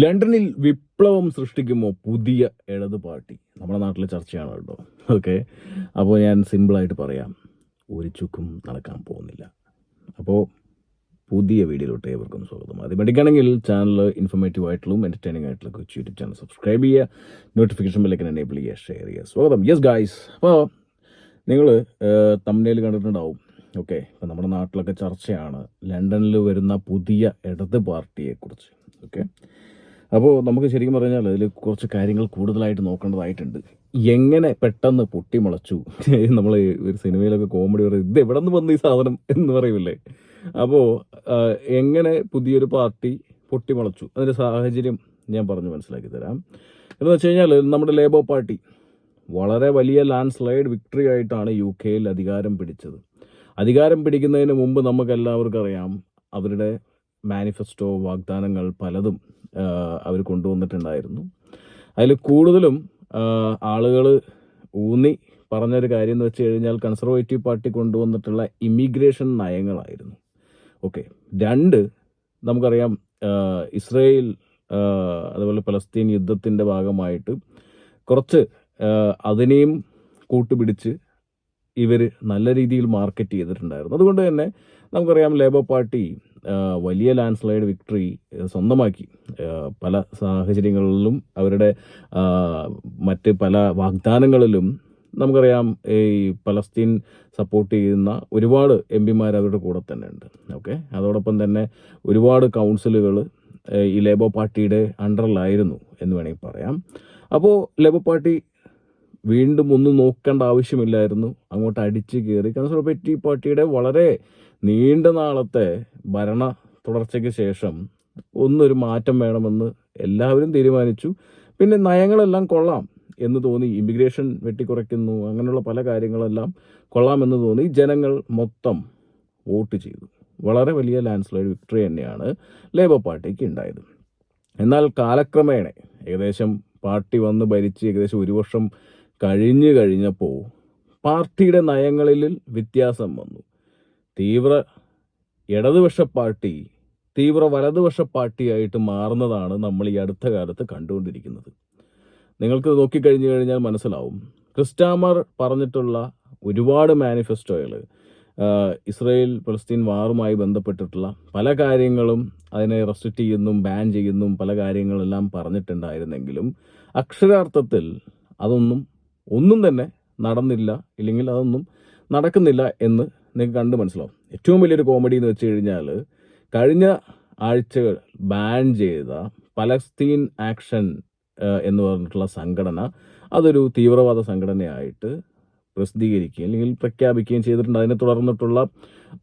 ലണ്ടനിൽ വിപ്ലവം സൃഷ്ടിക്കുമോ പുതിയ ഇടത് പാർട്ടി? നമ്മുടെ നാട്ടിലെ ചർച്ചയാണ് കേട്ടോ. ഓക്കെ. അപ്പോൾ ഞാൻ സിമ്പിളായിട്ട് പറയാം. ഒരു ചുക്കും നടക്കാൻ പോകുന്നില്ല. അപ്പോൾ പുതിയ വീഡിയോയിലോട്ട് ഏവർക്കും സ്വാഗതം. അത് വേണ്ടിക്കാണെങ്കിൽ ചാനൽ ഇൻഫോർമേറ്റീവ് ആയിട്ടുള്ള എന്റർടൈനിങ് ആയിട്ടുള്ള കൊച്ചു യൂട്യൂബ് ചാനൽ സബ്സ്ക്രൈബ് ചെയ്യുക. നോട്ടിഫിക്കേഷൻ ബെല്ലൈക്കൻ എനേബിൾ ചെയ്യുക. ഷെയർ ചെയ്യുക. സ്വാഗതം. യെസ് ഗായ്സ് അപ്പോൾ നിങ്ങൾ തമ്മിൽ കണ്ടിട്ടുണ്ടാവും. ഓക്കെ. ഇപ്പം നമ്മുടെ നാട്ടിലൊക്കെ ചർച്ചയാണ് ലണ്ടനിൽ വരുന്ന പുതിയ ഇടത് പാർട്ടിയെക്കുറിച്ച്. ഓക്കെ. അപ്പോൾ നമുക്ക് ശരിക്കും പറഞ്ഞാൽ അതിൽ കുറച്ച് കാര്യങ്ങൾ കൂടുതലായിട്ട് നോക്കേണ്ടതായിട്ടുണ്ട്. എങ്ങനെ പെട്ടെന്ന് പൊട്ടിമുളച്ചു? നമ്മൾ ഒരു സിനിമയിലൊക്കെ കോമഡി പറയും ഇത് എവിടെ നിന്ന് വന്നു ഈ സാധനം? എന്ന് പറയൂലേ അപ്പോൾ എങ്ങനെ പുതിയൊരു പാർട്ടി പൊട്ടിമുളച്ചു? അതിന്റെ സാഹചര്യം ഞാൻ പറഞ്ഞ് മനസ്സിലാക്കി തരാം. എന്ന് വെച്ച് കഴിഞ്ഞാൽ നമ്മുടെ ലേബർ പാർട്ടി വളരെ വലിയ ലാൻഡ് സ്ലൈഡ് വിക്ടറി ആയിട്ടാണ് യു കെയിൽ അധികാരം പിടിച്ചത്. അധികാരം പിടിക്കുന്നതിന് മുമ്പ് നമുക്ക് എല്ലാവർക്കും അറിയാം അവരുടെ മാനിഫെസ്റ്റോ വാഗ്ദാനങ്ങൾ പലതും അവർ കൊണ്ടുവന്നിട്ടുണ്ടായിരുന്നു. അതിൽ കൂടുതലും ആളുകൾ ഊന്നി പറഞ്ഞൊരു കാര്യം എന്ന് വെച്ച് കഴിഞ്ഞാൽ കൺസർവേറ്റീവ് പാർട്ടി കൊണ്ടുവന്നിട്ടുള്ള ഇമിഗ്രേഷൻ നയങ്ങളായിരുന്നു. ഓക്കെ. രണ്ട് നമുക്കറിയാം ഇസ്രയേൽ അതുപോലെ പലസ്തീൻ യുദ്ധത്തിന്റെ ഭാഗമായിട്ട് കുറച്ച് അതിനെയും കൂട്ടുപിടിച്ച് ഇവർ നല്ല രീതിയിൽ മാർക്കറ്റ് ചെയ്തിട്ടുണ്ടായിരുന്നു. അതുകൊണ്ട് തന്നെ നമുക്കറിയാം ലേബർ പാർട്ടി വലിയ ലാൻഡ് സ്ലൈഡ് വിക്ടറി സ്വന്തമാക്കി. പല സാഹചര്യങ്ങളിലും അവരുടെ മറ്റ് പല വാഗ്ദാനങ്ങളിലും നമുക്കറിയാം ഈ പലസ്തീൻ സപ്പോർട്ട് ചെയ്യുന്ന ഒരുപാട് എം പിമാർ അവരുടെ കൂടെ തന്നെ ഉണ്ട്. ഓക്കെ അതോടൊപ്പം തന്നെ ഒരുപാട് കൗൺസിലുകൾ ഈ ലേബർ പാർട്ടിയുടെ അണ്ടറിലായിരുന്നു എന്ന് വേണമെങ്കിൽ പറയാം. അപ്പോൾ ലേബർ പാർട്ടി വീണ്ടും ഒന്നും നോക്കേണ്ട ആവശ്യമില്ലായിരുന്നു. അങ്ങോട്ട് അടിച്ചു കയറി. കൺസർവേറ്റീവ് പാർട്ടിയുടെ വളരെ നീണ്ട നാളത്തെ ഭരണ തുടർച്ചയ്ക്ക് ശേഷം ഒന്നൊരു മാറ്റം വേണമെന്ന് എല്ലാവരും തീരുമാനിച്ചു. പിന്നെ നയങ്ങളെല്ലാം കൊള്ളാം എന്ന് തോന്നി. ഇമിഗ്രേഷൻ വെട്ടിക്കുറയ്ക്കുന്നു. അങ്ങനെയുള്ള പല കാര്യങ്ങളെല്ലാം കൊള്ളാമെന്ന് തോന്നി. ജനങ്ങൾ മൊത്തം വോട്ട് ചെയ്തു. വളരെ വലിയ ലാൻഡ് സ്ലൈഡ് വിക്ടറി തന്നെയാണ് ലേബർ പാർട്ടിക്ക് ഉണ്ടായത്. എന്നാൽ കാലക്രമേണ ഏകദേശം പാർട്ടി വന്ന് ഭരിച്ച് ഏകദേശം ഒരു വർഷം കഴിഞ്ഞു കഴിഞ്ഞപ്പോൾ പാർട്ടിയുടെ നയങ്ങളിൽ വ്യത്യാസം വന്നു. തീവ്ര ഇടതുപക്ഷ പാർട്ടി തീവ്ര വലതുപക്ഷ പാർട്ടിയായിട്ട് മാറുന്നതാണ് നമ്മൾ ഈ അടുത്ത കാലത്ത് കണ്ടുകൊണ്ടിരിക്കുന്നത്. നിങ്ങൾക്ക് നോക്കിക്കഴിഞ്ഞു കഴിഞ്ഞാൽ മനസ്സിലാവും. ക്രിസ്റ്റാമർ പറഞ്ഞിട്ടുള്ള ഒരുപാട് മാനിഫെസ്റ്റോകൾ ഇസ്രയേൽ ഫലസ്തീൻ വാറുമായി ബന്ധപ്പെട്ടിട്ടുള്ള പല കാര്യങ്ങളും അതിനെ റെസ്ട്രിക്റ്റ് ചെയ്യുന്നും ബാൻ ചെയ്യുന്നും പല കാര്യങ്ങളെല്ലാം പറഞ്ഞിട്ടുണ്ടായിരുന്നെങ്കിലും അക്ഷരാർത്ഥത്തിൽ അതൊന്നും ഒന്നും തന്നെ നടന്നില്ല ഇല്ലെങ്കിൽ അതൊന്നും നടക്കുന്നില്ല എന്ന് നിങ്ങൾക്ക് കണ്ട് മനസ്സിലാവും. ഏറ്റവും വലിയൊരു കോമഡി എന്ന് വെച്ച് കഴിഞ്ഞാൽ കഴിഞ്ഞ ആഴ്ചകൾ ബാൻ ചെയ്ത പലസ്തീൻ ആക്ഷൻ എന്ന് പറഞ്ഞിട്ടുള്ള സംഘടന അതൊരു തീവ്രവാദ സംഘടനയായിട്ട് പ്രസിദ്ധീകരിക്കുകയും അല്ലെങ്കിൽ പ്രഖ്യാപിക്കുകയും ചെയ്തിട്ടുണ്ട്. അതിനെ തുടർന്നിട്ടുള്ള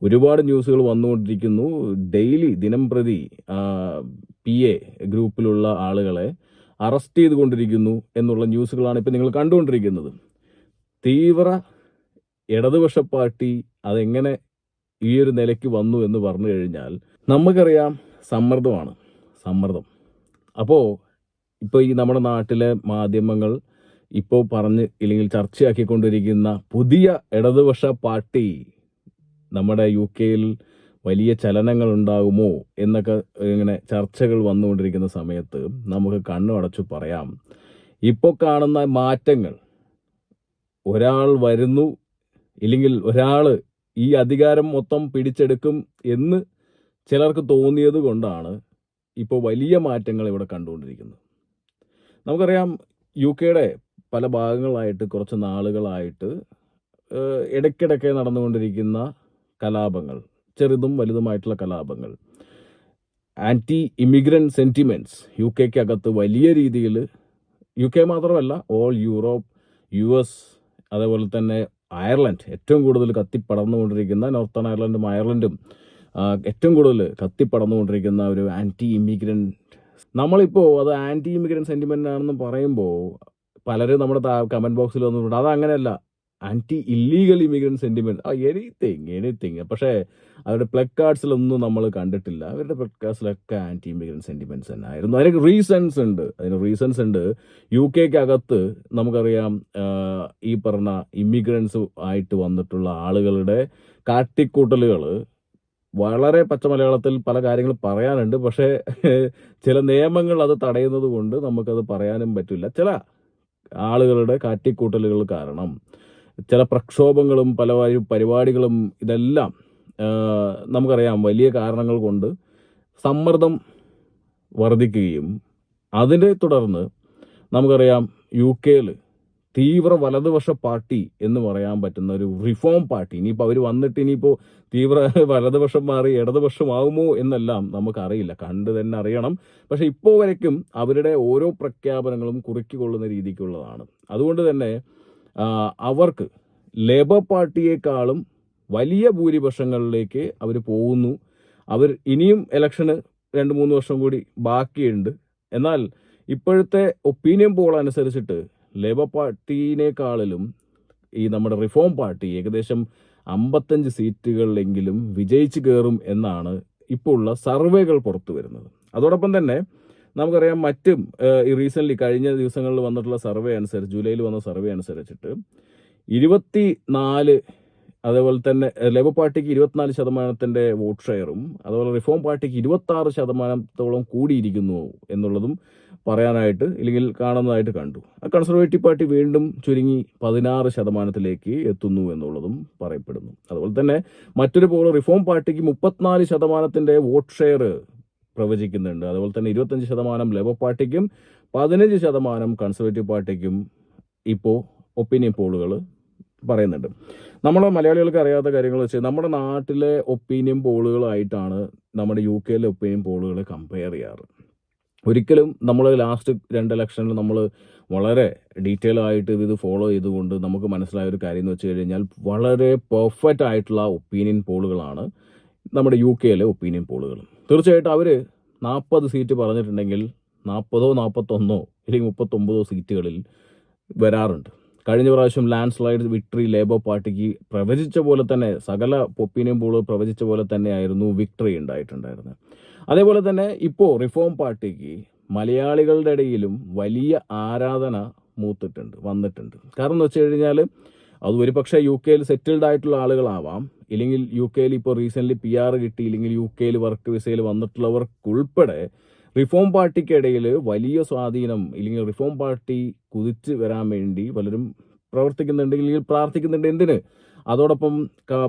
ഒരുപാട് ന്യൂസുകൾ വന്നുകൊണ്ടിരിക്കുന്നു. ഡെയിലി ദിനം പ്രതി പി എ ഗ്രൂപ്പിലുള്ള ആളുകളെ അറസ്റ്റ് ചെയ്തുകൊണ്ടിരിക്കുന്നു എന്നുള്ള ന്യൂസുകളാണ് ഇപ്പം നിങ്ങൾ കണ്ടുകൊണ്ടിരിക്കുന്നത്. തീവ്ര ഇടതുപക്ഷ പാർട്ടി അതെങ്ങനെ ഈ ഒരു നിലയ്ക്ക് വന്നു എന്ന് പറഞ്ഞു കഴിഞ്ഞാൽ നമുക്കറിയാം സമ്മർദ്ദമാണ് സമ്മർദ്ദം. അപ്പോൾ ഇപ്പോൾ ഈ നമ്മുടെ നാട്ടിലെ മാധ്യമങ്ങൾ ഇപ്പോൾ പറഞ്ഞ് ഇല്ലെങ്കിൽ ചർച്ചയാക്കിക്കൊണ്ടിരിക്കുന്ന പുതിയ ഇടതുപക്ഷ പാർട്ടി നമ്മുടെ യു കെയിൽ വലിയ ചലനങ്ങൾ ഉണ്ടാകുമോ എന്നൊക്കെ ഇങ്ങനെ ചർച്ചകൾ വന്നുകൊണ്ടിരിക്കുന്ന സമയത്ത് നമുക്ക് കണ്ണു അടച്ചു പറയാം. ഇപ്പോൾ കാണുന്ന മാറ്റങ്ങൾ ഒരാൾ വരുന്നു ഇല്ലെങ്കിൽ ഒരാൾ ഈ അധികാരം മൊത്തം പിടിച്ചെടുക്കും എന്ന് ചിലർക്ക് തോന്നിയത് കൊണ്ടാണ് ഇപ്പോൾ വലിയ മാറ്റങ്ങൾ ഇവിടെ കണ്ടുകൊണ്ടിരിക്കുന്നത്. നമുക്കറിയാം യു കെയുടെ പല ഭാഗങ്ങളായിട്ട് കുറച്ച് നാളുകളായിട്ട് ഇടയ്ക്കിടയ്ക്ക് നടന്നുകൊണ്ടിരിക്കുന്ന കലാപങ്ങൾ ചെറുതും വലുതുമായിട്ടുള്ള കലാപങ്ങൾ. ആന്റി ഇമിഗ്രന്റ് സെന്റിമെന്റ്സ് യു കെക്ക് അകത്ത് വലിയ രീതിയിൽ യു കെ മാത്രമല്ല ഓൾ യൂറോപ്പ് യു എസ് അതേപോലെ തന്നെ അയർലൻഡ് ഏറ്റവും കൂടുതൽ കത്തിപ്പടർന്നുകൊണ്ടിരിക്കുന്ന നോർത്തേൺ അയർലൻഡും അയർലൻഡും ഏറ്റവും കൂടുതൽ കത്തിപ്പടർന്നുകൊണ്ടിരിക്കുന്ന ഒരു ആന്റി ഇമിഗ്രന്റ് നമ്മളിപ്പോൾ അത് ആന്റി ഇമിഗ്രന്റ് സെന്റിമെന്റ് ആണെന്ന് പറയുമ്പോൾ പലരും നമ്മുടെ കമന്റ് ബോക്സിൽ വന്നിട്ടുണ്ട്. അത് അങ്ങനെയല്ല ആന്റി ഇല്ലീഗൽ ഇമിഗ്രന്റ് സെന്റിമെന്റ് ആ എനിത്തിങ് എനിത്തിങ് പക്ഷേ അവരുടെ പ്ലഗ് കാർഡ്സിലൊന്നും നമ്മൾ കണ്ടിട്ടില്ല. അവരുടെ പ്ലഗ് കാർഡ്സിലൊക്കെ ആന്റി ഇമിഗ്രന്റ് സെന്റിമെന്റ്സ് തന്നെ ആയിരുന്നു. അതിന് റീസൺസ് ഉണ്ട്. അതിന് റീസൺസ് ഉണ്ട്. യു കെക്ക് അകത്ത് നമുക്കറിയാം ഈ പറഞ്ഞ ഇമിഗ്രൻസ് ആയിട്ട് വന്നിട്ടുള്ള ആളുകളുടെ കാട്ടിക്കൂട്ടലുകൾ വളരെ പച്ച മലയാളത്തിൽ പല കാര്യങ്ങൾ പറയാനുണ്ട്. പക്ഷേ ചില നിയമങ്ങൾ അത് തടയുന്നത് കൊണ്ട് നമുക്കത് പറയാനും പറ്റില്ല. ചില ആളുകളുടെ കാറ്റിക്കൂട്ടലുകൾ കാരണം. ചില പ്രക്ഷോഭങ്ങളും പല പരിപാടികളും ഇതെല്ലാം നമുക്കറിയാം വലിയ കാരണങ്ങൾ കൊണ്ട് സമ്മർദ്ദം വർദ്ധിക്കുകയും അതിനെ തുടർന്ന് നമുക്കറിയാം യു കെയിൽ തീവ്ര വലതുപക്ഷ പാർട്ടി എന്ന് പറയാൻ പറ്റുന്ന ഒരു റിഫോം പാർട്ടി. ഇനിയിപ്പോൾ അവർ വന്നിട്ട് ഇനിയിപ്പോൾ തീവ്ര വലതുപക്ഷം മാറി ഇടതുപക്ഷമാകുമോ എന്നെല്ലാം നമുക്കറിയില്ല. കണ്ട് തന്നെ അറിയണം. പക്ഷെ ഇപ്പോൾ വരയ്ക്കും അവരുടെ ഓരോ പ്രഖ്യാപനങ്ങളും കുറുക്കിക്കൊള്ളുന്ന രീതിക്കുള്ളതാണ്. അതുകൊണ്ട് തന്നെ അവർക്ക് ലേബർ പാർട്ടിയേക്കാളും വലിയ ഭൂരിപക്ഷങ്ങളിലേക്ക് അവർ പോകുന്നു. അവർ ഇനിയും ഇലക്ഷന് രണ്ട് മൂന്ന് വർഷം കൂടി ബാക്കിയുണ്ട്. എന്നാൽ ഇപ്പോഴത്തെ ഒപ്പീനിയൻ പോൾ അനുസരിച്ചിട്ട് ലേബർ പാർട്ടിയിനേക്കാളിലും ഈ നമ്മുടെ റിഫോം പാർട്ടി ഏകദേശം അമ്പത്തഞ്ച് സീറ്റുകളിലെങ്കിലും വിജയിച്ചു കയറും എന്നാണ് ഇപ്പോൾ ഉള്ള സർവേകൾ പുറത്തു വരുന്നത്. അതോടൊപ്പം തന്നെ നമുക്കറിയാം മറ്റും ഈ റീസെന്റ്ലി കഴിഞ്ഞ ദിവസങ്ങളിൽ വന്നിട്ടുള്ള സർവേ അനുസരിച്ച് ജൂലൈയിൽ വന്ന സർവേ അനുസരിച്ചിട്ട് ഇരുപത്തി നാല് അതേപോലെ തന്നെ ലേബർ പാർട്ടിക്ക് ഇരുപത്തിനാല് ശതമാനത്തിന്റെ വോട്ട് ഷെയറും അതുപോലെ റിഫോം പാർട്ടിക്ക് ഇരുപത്തി ആറ് ശതമാനത്തോളം കൂടിയിരിക്കുന്നു എന്നുള്ളതും പറയാനായിട്ട് ഇല്ലെങ്കിൽ കാണുന്നതായിട്ട് കണ്ടു. കൺസർവേറ്റീവ് പാർട്ടി വീണ്ടും ചുരുങ്ങി പതിനാറ് ശതമാനത്തിലേക്ക് എത്തുന്നു എന്നുള്ളതും പറയപ്പെടുന്നു. അതുപോലെ തന്നെ മറ്റൊരു പോൾ റിഫോം പാർട്ടിക്ക് മുപ്പത്തിനാല് ശതമാനത്തിന്റെ വോട്ട് ഷെയർ പ്രവചിക്കുന്നുണ്ട്. അതുപോലെ തന്നെ ഇരുപത്തഞ്ച് ശതമാനം ലേബർ പാർട്ടിക്കും പതിനഞ്ച് ശതമാനം കൺസർവേറ്റീവ് പാർട്ടിക്കും ഇപ്പോൾ ഒപ്പീനിയൻ പോളുകൾ പറയുന്നുണ്ട്. നമ്മൾ മലയാളികൾക്ക് അറിയാത്ത കാര്യങ്ങൾ വെച്ച് നമ്മുടെ നാട്ടിലെ ഒപ്പീനിയൻ പോളുകളായിട്ടാണ് നമ്മുടെ യു കെയിലെ ഒപ്പീനിയൻ പോളുകൾ കമ്പയർ ചെയ്യാറ്. ഒരിക്കലും നമ്മൾ ലാസ്റ്റ് രണ്ട് ഇലക്ഷനിൽ നമ്മൾ വളരെ ഡീറ്റെയിൽ ആയിട്ട് ഇത് ഫോളോ ചെയ്തുകൊണ്ട് നമുക്ക് മനസ്സിലായ ഒരു കാര്യം എന്ന് വെച്ച് കഴിഞ്ഞാൽ വളരെ പെർഫെക്റ്റ് ആയിട്ടുള്ള ഒപ്പീനിയൻ പോളുകളാണ് നമ്മുടെ യു കെയിലെ ഒപ്പീനിയൻ പോളുകൾ തീർച്ചയായിട്ടും അവർ നാൽപ്പത് സീറ്റ് പറഞ്ഞിട്ടുണ്ടെങ്കിൽ നാൽപ്പതോ നാൽപ്പത്തൊന്നോ അല്ലെങ്കിൽ മുപ്പത്തൊമ്പതോ സീറ്റുകളിൽ വരാറുണ്ട്. കഴിഞ്ഞ പ്രാവശ്യം ലാൻഡ് സ്ലൈഡ് വിക്ടറി ലേബർ പാർട്ടിക്ക് പ്രവചിച്ച പോലെ തന്നെ സകല പൊപ്പിനും പോളും പ്രവചിച്ച പോലെ തന്നെയായിരുന്നു വിക്ടറി ഉണ്ടായിട്ടുണ്ടായിരുന്നത്. അതേപോലെ തന്നെ ഇപ്പോൾ റിഫോം പാർട്ടിക്ക് മലയാളികളുടെ ഇടയിലും വലിയ ആരാധന മൂത്തിട്ടുണ്ട് വന്നിട്ടുണ്ട്. കാരണം എന്ന് വെച്ച് കഴിഞ്ഞാൽ അത് ഒരു പക്ഷേ യു കെയിൽ സെറ്റിൽഡ് ആയിട്ടുള്ള ആളുകളാവാം. ഇല്ലെങ്കിൽ യു കെയിൽ ഇപ്പോൾ റീസെന്റ്ലി പി ആർ കിട്ടി ഇല്ലെങ്കിൽ യു കെയിൽ വർക്ക് വിസയിൽ വന്നിട്ടുള്ളവർക്കുൾപ്പെടെ റിഫോം പാർട്ടിക്കിടയിൽ വലിയ സ്വാധീനം ഇല്ലെങ്കിൽ റിഫോം പാർട്ടി കുതിച്ച് വരാൻ വേണ്ടി പലരും പ്രവർത്തിക്കുന്നുണ്ട് ഇല്ലെങ്കിൽ പ്രാർത്ഥിക്കുന്നുണ്ട്. എന്തിന്? അതോടൊപ്പം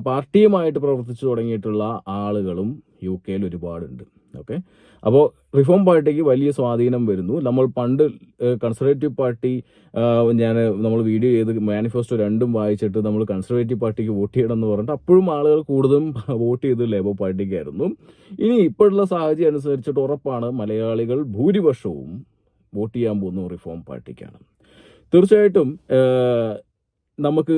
പാർട്ടിയുമായിട്ട് പ്രവർത്തിച്ചു തുടങ്ങിയിട്ടുള്ള ആളുകളും യു കെയിൽ ഒരുപാടുണ്ട്. ഓക്കെ അപ്പോൾ റിഫോം പാർട്ടിക്ക് വലിയ സ്വാധീനം വരുന്നു. നമ്മൾ പണ്ട് കൺസർവേറ്റീവ് പാർട്ടി ഞാൻ നമ്മൾ വീഡിയോ ചെയ്ത് മാനിഫെസ്റ്റോ രണ്ടും വായിച്ചിട്ട് നമ്മൾ കൺസർവേറ്റീവ് പാർട്ടിക്ക് വോട്ട് ചെയ്യണം എന്ന് പറഞ്ഞിട്ട് അപ്പോഴും ആളുകൾ കൂടുതലും വോട്ട് ചെയ്ത് ലേബർ പാർട്ടിക്കായിരുന്നു ഇനി ഇപ്പോഴുള്ള സാഹചര്യം അനുസരിച്ചിട്ട് ഉറപ്പാണ് മലയാളികൾ ഭൂരിപക്ഷവും വോട്ട് ചെയ്യാൻ പോകുന്നു റിഫോം പാർട്ടിക്കാണ് തീർച്ചയായിട്ടും നമുക്ക്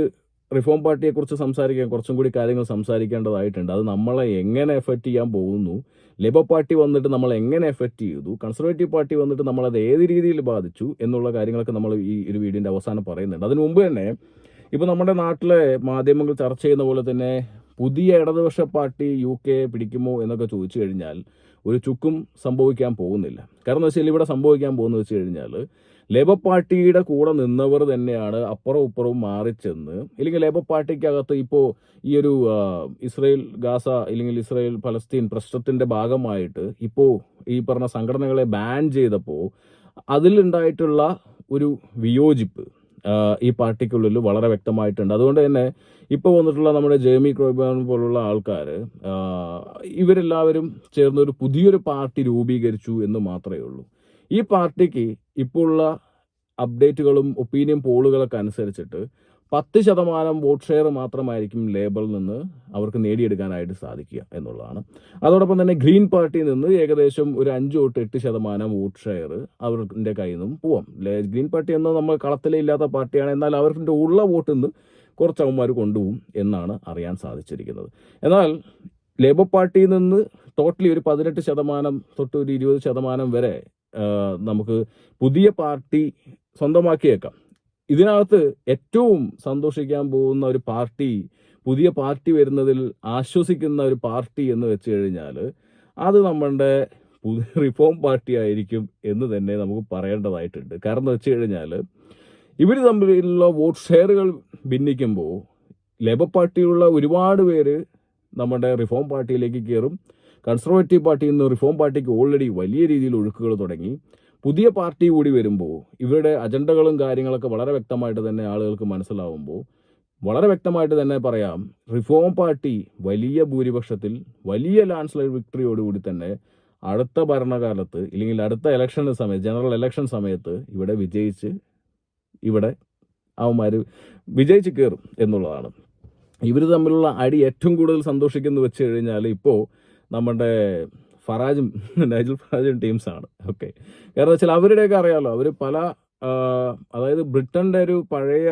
റിഫോം പാർട്ടിയെക്കുറിച്ച് സംസാരിക്കാൻ കുറച്ചും കൂടി കാര്യങ്ങൾ സംസാരിക്കേണ്ടതായിട്ടുണ്ട്. അത് നമ്മളെ എങ്ങനെ എഫക്റ്റ് ചെയ്യാൻ പോകുന്നു? ലേബർ പാർട്ടി വന്നിട്ട് നമ്മൾ എങ്ങനെ എഫക്റ്റ് ചെയ്തു? കൺസർവേറ്റീവ് പാർട്ടി വന്നിട്ട് നമ്മളത് ഏത് രീതിയിൽ ബാധിച്ചു? എന്നുള്ള കാര്യങ്ങളൊക്കെ നമ്മൾ ഈ ഒരു വീഡിയോന്റെ അവസാനം പറയുന്നുണ്ട്. അതിനു മുമ്പ് തന്നെ ഇപ്പോൾ നമ്മുടെ നാട്ടിലെ മാധ്യമങ്ങൾ ചർച്ച ചെയ്യുന്ന പോലെ തന്നെ പുതിയ ഇടതുപക്ഷ പാർട്ടി യു കെ പിടിക്കുമോ എന്നൊക്കെ ചോദിച്ചു കഴിഞ്ഞാൽ ഒരു ചുക്കും സംഭവിക്കാൻ പോകുന്നില്ല. കാരണം എന്ന് വെച്ചാൽ ഇവിടെ സംഭവിക്കാൻ പോകുന്നത് വെച്ച് കഴിഞ്ഞാൽ ലേബർ പാർട്ടിയുടെ കൂടെ നിന്നവർ തന്നെയാണ് അപ്പുറവും ഇപ്പുറവും മാറിച്ചെന്ന്. ഇല്ലെങ്കിൽ ലേബർ പാർട്ടിക്കകത്ത് ഇപ്പോൾ ഈ ഒരു ഇസ്രയേൽ ഗാസ ഇല്ലെങ്കിൽ ഇസ്രയേൽ ഫലസ്തീൻ പ്രശ്നത്തിന്റെ ഭാഗമായിട്ട് ഇപ്പോൾ ഈ പറഞ്ഞ സംഘടനകളെ ബാൻ ചെയ്തപ്പോൾ അതിലുണ്ടായിട്ടുള്ള ഒരു വിയോജിപ്പ് ഈ പാർട്ടിക്കുള്ളിൽ വളരെ വ്യക്തമായിട്ടുണ്ട്. അതുകൊണ്ട് തന്നെ ഇപ്പോൾ വന്നിട്ടുള്ള നമ്മുടെ ജേമി ക്രോബൻ പോലുള്ള ആൾക്കാർ ഇവരെല്ലാവരും ചേർന്ന് ഒരു പുതിയൊരു പാർട്ടി രൂപീകരിച്ചു എന്ന് മാത്രമേ ഉള്ളൂ. ഈ പാർട്ടിക്ക് ഇപ്പോൾ ഉള്ള അപ്ഡേറ്റുകളും ഒപ്പീനിയൻ പോളുകളൊക്കെ അനുസരിച്ചിട്ട് പത്ത് ശതമാനം വോട്ട് ഷെയർ മാത്രമായിരിക്കും ലേബറിൽ നിന്ന് അവർക്ക് നേടിയെടുക്കാനായിട്ട് സാധിക്കുക എന്നുള്ളതാണ്. അതോടൊപ്പം തന്നെ ഗ്രീൻ പാർട്ടിയിൽ നിന്ന് ഏകദേശം ഒരു അഞ്ച് തൊട്ട് എട്ട് ശതമാനം വോട്ട് ഷെയർ അവരുടെ കയ്യിൽ നിന്നും പോവാം. ഗ്രീൻ പാർട്ടി എന്ന നമ്മൾ കളത്തിലേ ഇല്ലാത്ത പാർട്ടിയാണ്. എന്നാൽ അവരുടെ ഉള്ള വോട്ടിൽ നിന്ന് കുറച്ച് അവന്മാർ കൊണ്ടുപോകും എന്നാണ് അറിയാൻ സാധിച്ചിരിക്കുന്നത്. എന്നാൽ ലേബർ പാർട്ടിയിൽ നിന്ന് ടോട്ടലി ഒരു പതിനെട്ട് ശതമാനം തൊട്ട് ഒരു ഇരുപത് ശതമാനം വരെ നമുക്ക് പുതിയ പാർട്ടി സ്വന്തമാക്കിയേക്കാം. ഇതിനകത്ത് ഏറ്റവും സന്തോഷിക്കാൻ പോകുന്ന ഒരു പാർട്ടി പുതിയ പാർട്ടി വരുന്നതിൽ ആശ്വസിക്കുന്ന ഒരു പാർട്ടി എന്ന് വെച്ച് കഴിഞ്ഞാൽ അത് നമ്മളുടെ പുതിയ റിഫോം പാർട്ടി ആയിരിക്കും എന്ന് തന്നെ നമുക്ക് പറയേണ്ടതായിട്ടുണ്ട്. കാരണം എന്ന് വെച്ച് കഴിഞ്ഞാൽ ഇവർ തമ്മിലുള്ള വോട്ട് ഷെയറുകൾ ഭിന്നിക്കുമ്പോൾ ലേബർ പാർട്ടിയുള്ള ഒരുപാട് പേര് നമ്മുടെ റിഫോം പാർട്ടിയിലേക്ക് കയറും. കൺസർവേറ്റീവ് പാർട്ടിയിൽ നിന്ന് റിഫോം പാർട്ടിക്ക് ഓൾറെഡി വലിയ രീതിയിൽ ഒഴുക്കുകൾ തുടങ്ങി. പുതിയ പാർട്ടി കൂടി വരുമ്പോൾ ഇവരുടെ അജണ്ടകളും കാര്യങ്ങളൊക്കെ വളരെ വ്യക്തമായിട്ട് തന്നെ ആളുകൾക്ക് മനസ്സിലാവുമ്പോൾ വളരെ വ്യക്തമായിട്ട് തന്നെ പറയാം റിഫോം പാർട്ടി വലിയ ഭൂരിപക്ഷത്തിൽ വലിയ ലാൻഡ് സ്ലൈഡ് വിക്ടറിയോടുകൂടി തന്നെ അടുത്ത ഭരണകാലത്ത് ഇല്ലെങ്കിൽ അടുത്ത ഇലക്ഷൻ സമയത്ത് ജനറൽ ഇലക്ഷൻ സമയത്ത് ഇവിടെ വിജയിച്ച് ഇവിടെ അവന്മാർ വിജയിച്ച് കയറും എന്നുള്ളതാണ്. ഇവർ തമ്മിലുള്ള അടി ഏറ്റവും കൂടുതൽ സന്തോഷിക്കുന്നു വെച്ച് കഴിഞ്ഞാൽ ഇപ്പോൾ നമ്മുടെ ഫറാജും നൈജൽ ഫറാജും ടീംസാണ്. ഓക്കെ. കാരണം വെച്ചാൽ അവരുടെയൊക്കെ അറിയാമല്ലോ അവർ പല അതായത് ബ്രിട്ടന്റെ ഒരു പഴയ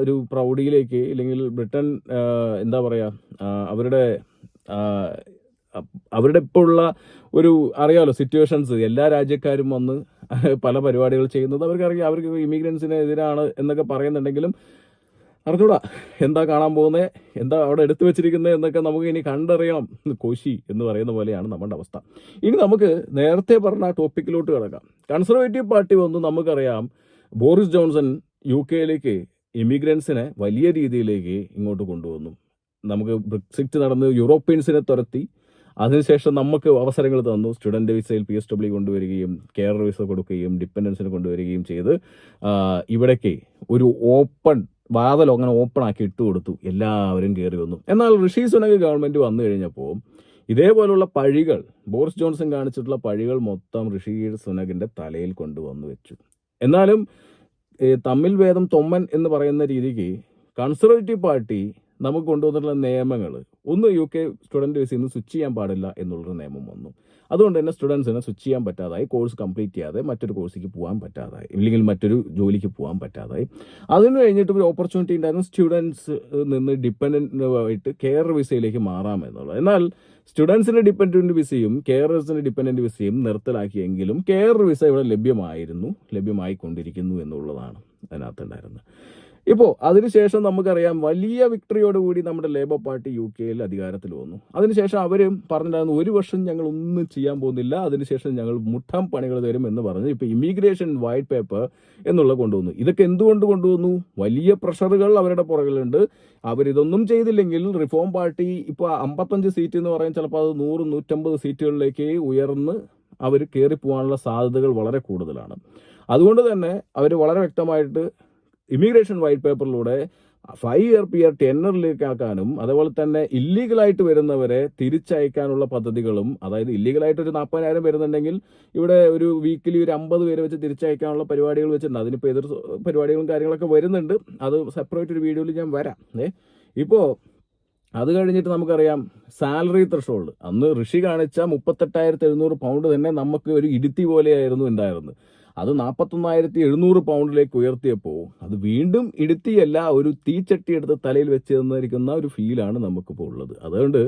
ഒരു പ്രൗഢിയിലേക്ക് ഇല്ലെങ്കിൽ ബ്രിട്ടൻ എന്താ പറയുക അവരുടെ അവരുടെ ഇപ്പോൾ ഉള്ള ഒരു അറിയാമല്ലോ സിറ്റുവേഷൻസ് എല്ലാ രാജ്യക്കാരും വന്ന് പല പരിപാടികൾ ചെയ്യുന്നത് അവർക്കറിയാം അവർക്ക് ഇമിഗ്രൻസിന് എതിരാണ് എന്നൊക്കെ പറയുന്നുണ്ടെങ്കിലും അറിഞ്ഞൂടാ. എന്താ കാണാൻ പോകുന്നത് എന്താ അവിടെ എടുത്തു വെച്ചിരിക്കുന്നത് എന്നൊക്കെ നമുക്ക് ഇനി കണ്ടറിയണം കോശി എന്ന് പറയുന്ന പോലെയാണ് നമ്മുടെ അവസ്ഥ. ഇനി നമുക്ക് നേരത്തെ പറഞ്ഞ ടോപ്പിക്കിലോട്ട് കിടക്കാം. കൺസർവേറ്റീവ് പാർട്ടി വന്നു നമുക്കറിയാം ബോറിസ് ജോൺസൺ യു കെയിലേക്ക് ഇമിഗ്രൻസിനെ വലിയ രീതിയിലേക്ക് ഇങ്ങോട്ട് കൊണ്ടുവന്നു. നമുക്ക് ബ്രിക്സിറ്റ് നടന്ന് യൂറോപ്യൻസിനെ തുരത്തി. അതിനുശേഷം നമുക്ക് അവസരങ്ങൾ തന്നു. സ്റ്റുഡന്റ് വിസയിൽ പി എസ് ഡബ്ല്യു കൊണ്ടുവരികയും കെയർ വിസ കൊടുക്കുകയും ഡിപ്പെൻഡൻസിന് കൊണ്ടുവരികയും ചെയ്ത് ഇവിടേക്ക് ഒരു ഓപ്പൺ വാതലോ അങ്ങനെ ഓപ്പൺ ആക്കി ഇട്ട് കൊടുത്തു. എല്ലാവരും കയറി വന്നു. എന്നാൽ ഋഷി സുനക് ഗവൺമെന്റ് വന്നു കഴിഞ്ഞപ്പോൾ ഇതേപോലുള്ള പഴികൾ ബോറിസ് ജോൺസൺ കാണിച്ചിട്ടുള്ള പഴികൾ മൊത്തം ഋഷി സുനകിന്റെ തലയിൽ കൊണ്ടുവന്നു വെച്ചു. എന്നാലും തമ്മിൽ ഭേദം തൊമ്മൻ എന്ന് പറയുന്ന രീതിക്ക് കൺസർവേറ്റീവ് പാർട്ടി നമുക്ക് കൊണ്ടുവന്നിട്ടുള്ള നിയമങ്ങൾ. ഒന്ന് യു കെ സ്റ്റുഡന്റ് വിസയിൽ നിന്ന് സ്വിച്ച് ചെയ്യാൻ പാടില്ല എന്നുള്ളൊരു നിയമം വന്നു. അതുകൊണ്ട് തന്നെ സ്റ്റുഡൻസിനെ സ്വിച്ച് ചെയ്യാൻ പറ്റാതായി കോഴ്സ് കംപ്ലീറ്റ് ചെയ്യാതെ മറ്റൊരു കോഴ്സിലേക്ക് പോകാൻ പറ്റാതായി ഇല്ലെങ്കിൽ മറ്റൊരു ജോലിക്ക് പോകാൻ പറ്റാതായി. അതിന് കഴിഞ്ഞിട്ട് ഒരു ഓപ്പർച്യൂണിറ്റി ഉണ്ടായിരുന്നു സ്റ്റുഡൻസ് നിന്ന് ഡിപ്പെൻഡന്റ് ആയിട്ട് കെയർ വിസയിലേക്ക് മാറാം എന്നുള്ളത്. എന്നാൽ സ്റ്റുഡൻസിന്റെ ഡിപ്പെൻഡന്റ് വിസയും കെയറേഴ്സിന്റെ ഡിപ്പെൻഡന്റ് വിസയും നിർത്തലാക്കിയെങ്കിലും കെയർ വിസ ഇവിടെ ലഭ്യമായിരുന്നു ലഭ്യമായിക്കൊണ്ടിരിക്കുന്നു എന്നുള്ളതാണ് അതിനകത്തുണ്ടായിരുന്നത്. ഇപ്പോൾ അതിനുശേഷം നമുക്കറിയാം വലിയ വിക്ടറിയോട് കൂടി നമ്മുടെ ലേബർ പാർട്ടി യു കെയിൽ അധികാരത്തിൽ വന്നു. അതിനുശേഷം അവർ പറഞ്ഞിട്ടുണ്ടായിരുന്നു ഒരു വർഷം ഞങ്ങൾ ഒന്നും ചെയ്യാൻ പോകുന്നില്ല. അതിനുശേഷം ഞങ്ങൾ മുട്ടം പണികൾ തരും എന്ന് പറഞ്ഞു ഇപ്പോൾ ഇമിഗ്രേഷൻ വൈറ്റ് പേപ്പർ എന്നുള്ള കൊണ്ടുവന്നു. ഇതൊക്കെ എന്തുകൊണ്ട് കൊണ്ടുവന്നു? വലിയ പ്രഷറുകൾ അവരുടെ പുറകിലുണ്ട്. അവരിതൊന്നും ചെയ്തില്ലെങ്കിൽ റിഫോം പാർട്ടി ഇപ്പോൾ അമ്പത്തഞ്ച് സീറ്റ് എന്ന് പറയാൻ ചിലപ്പോൾ അത് നൂറ് നൂറ്റമ്പത് സീറ്റുകളിലേക്ക് ഉയർന്ന് അവർ കയറി പോകാനുള്ള സാധ്യതകൾ വളരെ കൂടുതലാണ്. അതുകൊണ്ട് തന്നെ അവർ വളരെ വ്യക്തമായിട്ട് ഇമിഗ്രേഷൻ വൈറ്റ് പേപ്പറിലൂടെ ഫൈവ് ഇയർ പി ഇയർ ടെന്നറിലേക്ക് ആക്കാനും അതേപോലെ തന്നെ ഇല്ലീഗലായിട്ട് വരുന്നവരെ തിരിച്ചയക്കാനുള്ള പദ്ധതികളും അതായത് ഇല്ലീഗലായിട്ട് ഒരു നാൽപ്പതിനായിരം വരുന്നുണ്ടെങ്കിൽ ഇവിടെ ഒരു വീക്കിലി ഒരു അമ്പത് പേരെ വെച്ച് തിരിച്ചയക്കാനുള്ള പരിപാടികൾ വെച്ചിട്ടുണ്ട്. അതിനിപ്പോൾ എതിർ പരിപാടികളും കാര്യങ്ങളൊക്കെ വരുന്നുണ്ട്. അത് സെപ്പറേറ്റ് ഒരു വീഡിയോയിൽ ഞാൻ വരാം. ഏ ഇപ്പോൾ അത് കഴിഞ്ഞിട്ട് നമുക്കറിയാം സാലറി ത്രഷോൾഡ് അന്ന് ഋഷി കാണിച്ച മുപ്പത്തെട്ടായിരത്തി എഴുന്നൂറ് പൗണ്ട് തന്നെ നമുക്ക് ഒരു ഇടുത്തി പോലെയായിരുന്നു ഉണ്ടായിരുന്നത്. അത് നാൽപ്പത്തൊന്നായിരത്തി എഴുന്നൂറ് പൗണ്ടിലേക്ക് ഉയർത്തിയപ്പോൾ അത് വീണ്ടും ഇടുത്തിയല്ല ഒരു തീച്ചട്ടി എടുത്ത് തലയിൽ വെച്ച് തന്നിരിക്കുന്ന ഒരു ഫീലാണ് നമുക്കിപ്പോൾ ഉള്ളത്. അതുകൊണ്ട്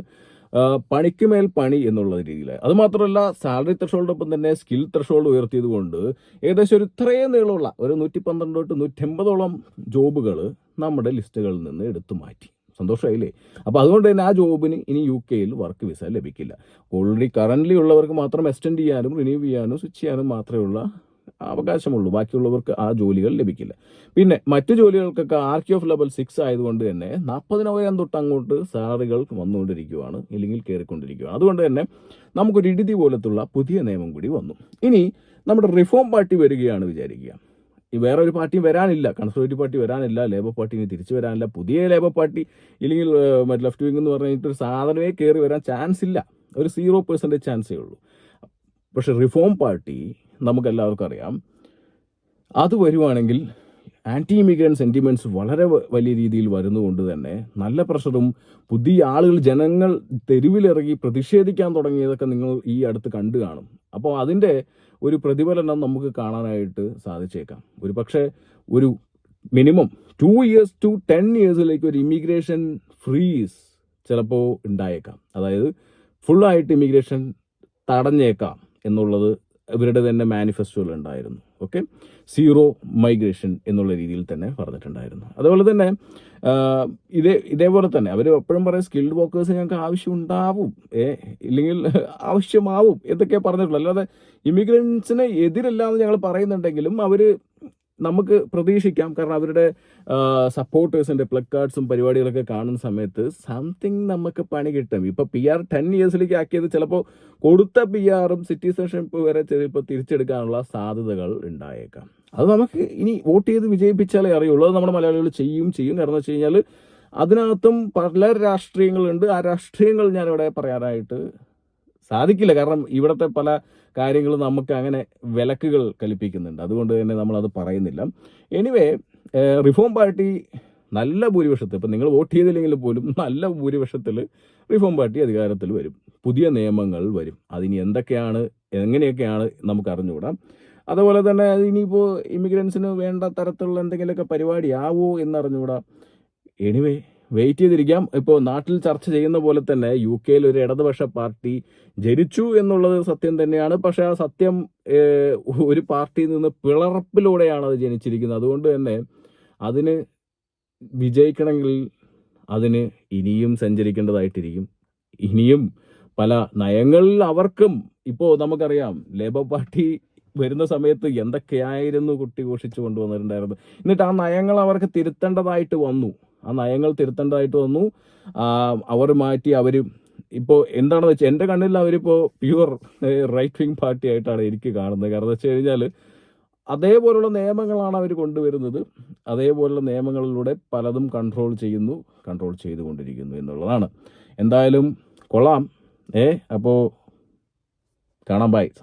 ആ, പണിക്ക് മേൽ പണി എന്നുള്ള രീതിയിൽ അത് മാത്രമല്ല സാലറി ത്രഷോൾഡൊപ്പം തന്നെ സ്കിൽ ത്രഷോൾഡ് ഉയർത്തിയത് കൊണ്ട് ഏകദേശം ഒരു ഇത്രയും നീളമുള്ള ഒരു നൂറ്റി പന്ത്രണ്ട് തൊട്ട് നൂറ്റമ്പതോളം ജോബുകൾ നമ്മുടെ ലിസ്റ്റുകളിൽ നിന്ന് എടുത്തു മാറ്റി. സന്തോഷമായില്ലേ അപ്പോൾ അതുകൊണ്ട് തന്നെ ആ ജോബിന് ഇനി യു കെയിൽ വർക്ക് വിസ ലഭിക്കില്ല. ഓൾറെഡി കറന്റ്ലി ഉള്ളവർക്ക് മാത്രം എക്സ്റ്റെൻഡ് ചെയ്യാനും റിന്യൂ ചെയ്യാനും സ്വിച്ച് ചെയ്യാനും മാത്രമേ ഉള്ള അവകാശമുള്ളൂ. ബാക്കിയുള്ളവർക്ക് ആ ജോലികൾ ലഭിക്കില്ല. പിന്നെ മറ്റു ജോലികൾക്കൊക്കെ R Q F level six ആയതുകൊണ്ട് തന്നെ നാൽപ്പതിനായിരം തൊട്ട് അങ്ങോട്ട് സാലറികൾ വന്നുകൊണ്ടിരിക്കുകയാണ് ഇല്ലെങ്കിൽ കയറിക്കൊണ്ടിരിക്കുകയാണ് അതുകൊണ്ട് തന്നെ നമുക്കൊരു ഇടുതി പോലത്തുള്ള പുതിയ നിയമം കൂടി വന്നു. ഇനി നമ്മുടെ റിഫോം പാർട്ടി വരികയാണ് വിചാരിക്കുക. വേറെ ഒരു പാർട്ടിയും വരാനില്ല. കൺസർവേറ്റീവ് പാർട്ടി വരാനില്ല. ലേബർ പാർട്ടി ഇനി തിരിച്ചു വരാനില്ല. പുതിയ ലേബർ പാർട്ടി ഇല്ലെങ്കിൽ മറ്റേ ലെഫ്റ്റ് വിങ് എന്ന് പറഞ്ഞിട്ട് ഒരു സാധനമേ കയറി വരാൻ ചാൻസ് ഇല്ല. ഒരു സീറോ പെർസെന്റേജ് ചാൻസേ ഉള്ളൂ. പക്ഷെ റിഫോം പാർട്ടി നമുക്കെല്ലാവർക്കും അറിയാം. അത് വരുവാണെങ്കിൽ ആന്റി ഇമിഗ്രന്റ് സെന്റിമെന്റ്സ് വളരെ വലിയ രീതിയിൽ വരുന്നതുകൊണ്ട് തന്നെ നല്ല പ്രഷറും പുതിയ ആളുകൾ ജനങ്ങൾ തെരുവിലിറങ്ങി പ്രതിഷേധിക്കാൻ തുടങ്ങിയതൊക്കെ നിങ്ങൾ ഈ അടുത്ത് കണ്ടു കാണും. അപ്പോൾ അതിന്റെ ഒരു പ്രതിഫലനം നമുക്ക് കാണാനായിട്ട് സാധിച്ചേക്കാം. ഒരു പക്ഷേ ഒരു minimum two years to ten ഇയേഴ്സിലേക്ക് ഒരു ഇമിഗ്രേഷൻ ഫ്രീസ് ചിലപ്പോൾ ഉണ്ടായേക്കാം. അതായത് ഫുള്ളായിട്ട് ഇമിഗ്രേഷൻ തടഞ്ഞേക്കാം. എന്നുള്ളത് ഇവരുടെ തന്നെ മാനിഫെസ്റ്റോയിൽ ഉണ്ടായിരുന്നു ഓക്കെ? സീറോ മൈഗ്രേഷൻ എന്നുള്ള രീതിയിൽ തന്നെ പറഞ്ഞിട്ടുണ്ടായിരുന്നു. അതുപോലെ തന്നെ ഇതേ ഇതേപോലെ തന്നെ അവർ എപ്പോഴും പറയും സ്കിൽഡ് വർക്കേഴ്സ് ഞങ്ങൾക്ക് ആവശ്യമുണ്ടാവും ഏ ഇല്ലെങ്കിൽ ആവശ്യമാവും എന്തൊക്കെയാണ് പറഞ്ഞിട്ടുള്ളൂ. അല്ലാതെ ഇമിഗ്രൻസിന് എതിരല്ല എന്ന് ഞങ്ങൾ പറയുന്നുണ്ടെങ്കിലും അവർ നമുക്ക് പ്രതീക്ഷിക്കാം. കാരണം അവരുടെ സപ്പോർട്ടേഴ്സിന്റെ പ്ലക്കാർഡ്സും പരിപാടികളൊക്കെ കാണുന്ന സമയത്ത് സംതിങ് നമുക്ക് പണി കിട്ടും. ഇപ്പോൾ പി ആർ ടെൻ ഇയേഴ്സിലേക്ക് ആക്കിയത് ചിലപ്പോൾ കൊടുത്ത പി ആറും സിറ്റിസൺഷിപ്പ് വരെ ചിലപ്പോൾ തിരിച്ചെടുക്കാനുള്ള സാധ്യതകൾ ഉണ്ടായേക്കാം. അത് നമുക്ക് ഇനി വോട്ട് ചെയ്ത് വിജയിപ്പിച്ചാലേ അറിയുള്ളൂ. അത് നമ്മുടെ മലയാളികൾ ചെയ്യും. ചെയ്യും. കാരണം എന്ന് വെച്ച് കഴിഞ്ഞാൽ അതിനകത്തും പല രാഷ്ട്രീയങ്ങളുണ്ട്. ആ രാഷ്ട്രീയങ്ങൾ ഞാനിവിടെ പറയാനായിട്ട് സാധിക്കില്ല. കാരണം ഇവിടുത്തെ പല കാര്യങ്ങളും നമുക്ക് അങ്ങനെ വിലക്കുകൾ കൽപ്പിക്കുന്നുണ്ട്. അതുകൊണ്ട് തന്നെ നമ്മളത് പറയുന്നില്ല. എനിവേ റിഫോം പാർട്ടി നല്ല ഭൂരിപക്ഷത്തിൽ ഇപ്പം നിങ്ങൾ വോട്ട് ചെയ്തില്ലെങ്കിൽ പോലും നല്ല ഭൂരിപക്ഷത്തിൽ റിഫോം പാർട്ടി അധികാരത്തിൽ വരും. പുതിയ നിയമങ്ങൾ വരും. അതിനി എന്തൊക്കെയാണ് എങ്ങനെയൊക്കെയാണ് നമുക്ക് അറിഞ്ഞുകൂടാം. അതുപോലെ തന്നെ ഇനിയിപ്പോൾ ഇമിഗ്രൻസിന് വേണ്ട തരത്തിലുള്ള എന്തെങ്കിലുമൊക്കെ പരിപാടി ആവോ എന്നറിഞ്ഞുകൂടാ. എനിവേ വെയിറ്റ് ചെയ്തിരിക്കാം ഇപ്പോൾ നാട്ടിൽ ചർച്ച ചെയ്യുന്ന പോലെ തന്നെ യു കെയിൽ ഒരു ഇടതുപക്ഷ പാർട്ടി ജനിച്ചു എന്നുള്ളത് സത്യം തന്നെയാണ്. പക്ഷേ ആ സത്യം ഒരു പാർട്ടിയിൽ നിന്ന് പിളർപ്പിലൂടെയാണ് അത് ജനിച്ചിരിക്കുന്നത്. അതുകൊണ്ട് തന്നെ അതിന് വിജയിക്കണമെങ്കിൽ അതിന് ഇനിയും സഞ്ചരിക്കേണ്ടതായിട്ടിരിക്കും. ഇനിയും പല നയങ്ങളിൽ അവർക്കും ഇപ്പോൾ നമുക്കറിയാം ലേബർ പാർട്ടി വരുന്ന സമയത്ത് എന്തൊക്കെയായിരുന്നു കുട്ടി ഘോഷിച്ചു കൊണ്ടുവന്നിട്ടുണ്ടായിരുന്നു എന്നിട്ട് ആ നയങ്ങൾ അവർക്ക് തിരുത്തേണ്ടതായിട്ട് വന്നു. ആ നയങ്ങൾ തിരുത്തേണ്ടതായിട്ട് വന്നു. അവർ മാറ്റി അവർ ഇപ്പോൾ എന്താണെന്ന് വെച്ചാൽ എന്റെ കണ്ണിൽ അവരിപ്പോൾ പ്യുവർ റൈറ്റ് വിങ് പാർട്ടി ആയിട്ടാണ് എനിക്ക് കാണുന്നത്. കാരണം വെച്ച് കഴിഞ്ഞാൽ അതേപോലുള്ള നിയമങ്ങളാണ് അവർ കൊണ്ടുവരുന്നത്. അതേപോലുള്ള നിയമങ്ങളിലൂടെ പലതും കൺട്രോൾ ചെയ്യുന്നു കൺട്രോൾ ചെയ്തുകൊണ്ടിരിക്കുന്നു എന്നുള്ളതാണ്. എന്തായാലും കൊള്ളാം. ഏ അപ്പോൾ കാണാം. ബൈ